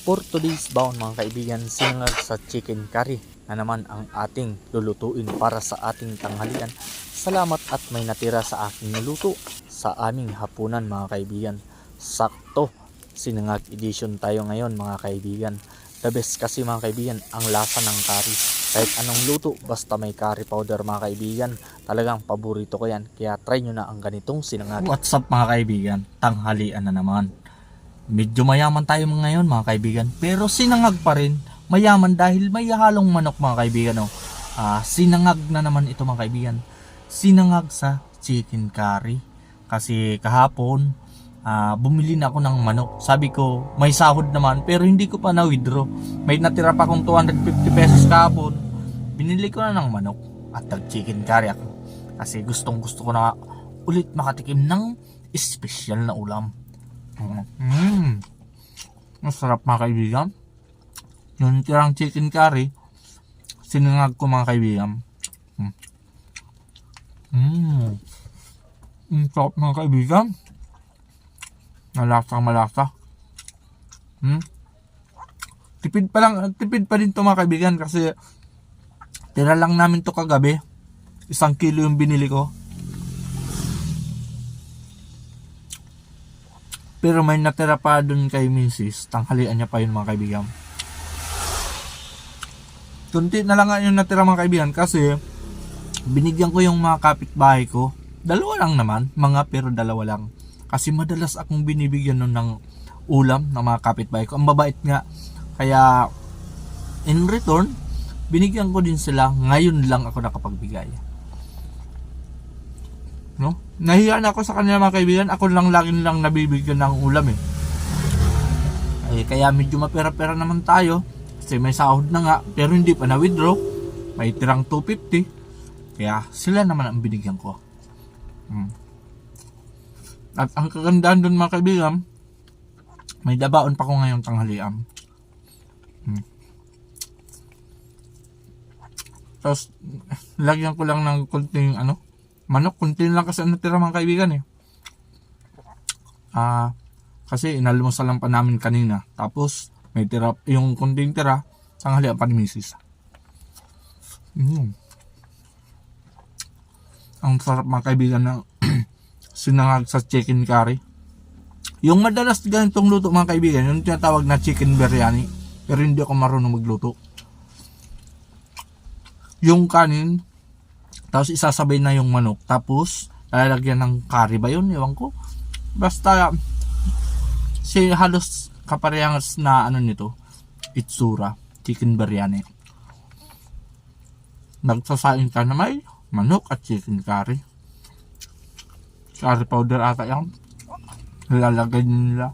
For today's baon mga kaibigan, sinangag sa chicken curry na naman ang ating lulutuin para sa ating tanghalian. Salamat at may natira sa aking niluto sa aming hapunan mga kaibigan. Sakto, sinangag edition tayo ngayon mga kaibigan. The best kasi mga kaibigan ang lasa ng curry. Kahit anong luto, basta may curry powder mga kaibigan. Talagang paborito ko yan. Kaya try nyo na ang ganitong sinangag. What's up mga kaibigan? Tanghalian na naman. Medyo mayaman tayo ngayon mga kaibigan. Pero sinangag pa rin. Mayaman dahil may halong manok mga kaibigan. Oh. Ah, sinangag na naman ito mga kaibigan. Sinangag sa chicken curry. Kasi kahapon, ah, bumili na ako ng manok. Sabi ko, may sahod naman pero hindi ko pa na-withdraw. May natira pa akong 250 pesos kahapon. Binili ko na ng manok at nag-chicken curry ako. Kasi gustong gusto ko na ulit makatikim ng espesyal na ulam. Mmm. Masarap mga kaibigan. Yung tirang chicken curry, sinangag ko mga kaibigan. Mm. Mmm. Ang sarap mga kaibigan. Malasang malasa. Hmm? Tipid pa lang, tipid pa din to mga kaibigan kasi tira lang namin to kagabi. Isang kilo yung binili ko. Pero may natira pa dun kay Mrs. Tanghalian niya pa yun mga kaibigan. Kunti na lang yung natira mga kaibigan kasi binigyan ko yung mga kapitbahay ko. Dalawa lang naman, mga pero dalawa lang. Kasi madalas akong binibigyan nun ng ulam ng mga kapitbahay ko. Ang babait nga. Kaya in return, binigyan ko din sila. Ngayon lang ako nakapagbigay. No? Nahiya na ako sa kanila mga kaibigan. Ako lang lagi lang nabibigyan ng ulam eh. Ay, kaya medyo mapera-pera naman tayo. Kasi may sahod na nga. Pero hindi pa na-withdraw. May tirang 250. Kaya sila naman ang binigyan ko. Hmm. At ang kagandahan doon mga kaibigan, may dabaon pa ko ngayong tanghalian. Hmm. Tapos, lagyan ko lang ng konting ano, manok, kunti lang kasi ang natira mga kaibigan eh. Ah, kasi inalmusal lang pa namin kanina. Tapos, may tira, yung kunting tira, tanghalian pa ni Mrs. Mm. Ang sarap mga kaibigan ng sinangag sa chicken curry. Yung madalas ganitong luto mga kaibigan, yung tinatawag na chicken biryani. Pero hindi ako marunong magluto. Yung kanin, tapos isasabay na yung manok. Tapos, lalagyan ng curry ba yun? Ewan ko. Basta, si halos kaparehas na ano nito, itsura, chicken biryani. Nagsasain ka na may manok at chicken curry. Curry powder ata yan. Lalagay nila.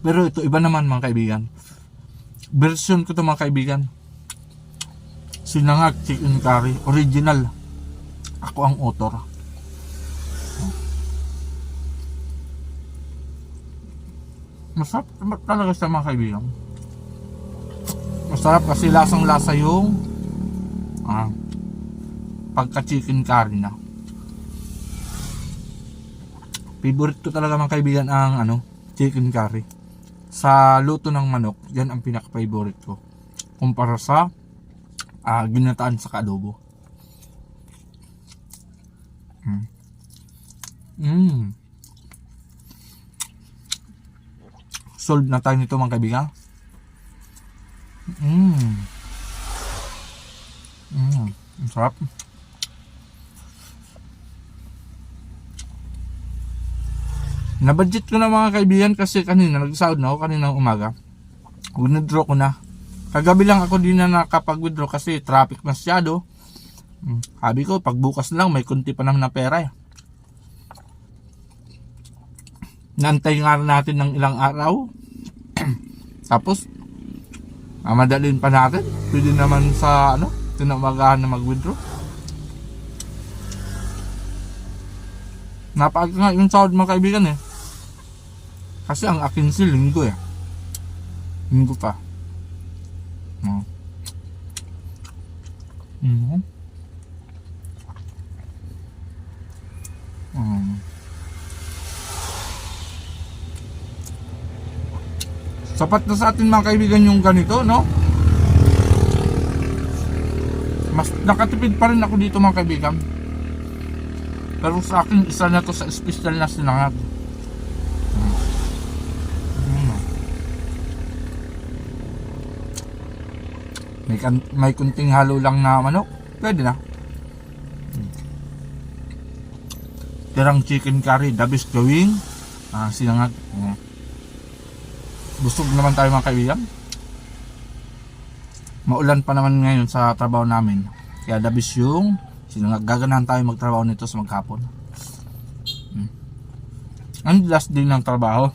Pero ito, iba naman mga kaibigan. Version ko to mga kaibigan. Sinangag chicken curry. Original. Ako ang author. Masarap talaga sa mga kaibigan. Masarap kasi lasang lasa yung ah, pagka chicken curry na. Favorite ko talaga mga kaibigan ang ano, chicken curry. Sa luto ng manok, yan ang pinaka-favorite ko. Kumpara sa ah, ginataan sa adobo. Mm. Mm. Solve na tayo nito mga kaibigan. Mm. Mm. Ang sarap. Nabudget ko na mga kaibigan kasi kanina nagsahod na ako kanina umaga. Withdraw ko na. Kagabi lang ako din na nakapag-withdraw kasi traffic masyado. Hmm, Sabi ko, pag bukas lang, may kunti pa naman na pera eh. Naantay nga natin ng ilang araw. Tapos, mamadalin pa natin. Pwede naman sa, ano, tinamagahan na mag-withdraw. Napaaga nga yung sahod mga kaibigan eh. Kasi ang akin si linggo eh. Linggo pa. No. Mm. Mm. Sapat na sa atin mga kaibigan yung ganito, no? Mas nakatipid pa rin ako dito mga kaibigan. Pero sa akin, isa na to sa special na sinangag. Mm. May, kan- may kunting halo lang na manok. Pwede na. Tirang chicken curry, best gawing ah, sinangag. Mm. Busog naman tayo mga kaibigan. Maulan pa naman ngayon sa trabaho namin. Kaya best yung sinangag. Gaganahan tayo magtrabaho nito sa maghapon. Mm. Ang last day ng trabaho.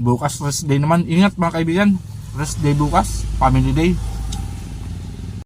Bukas rest day naman. Ingat mga kaibigan. Rest day bukas. Family day.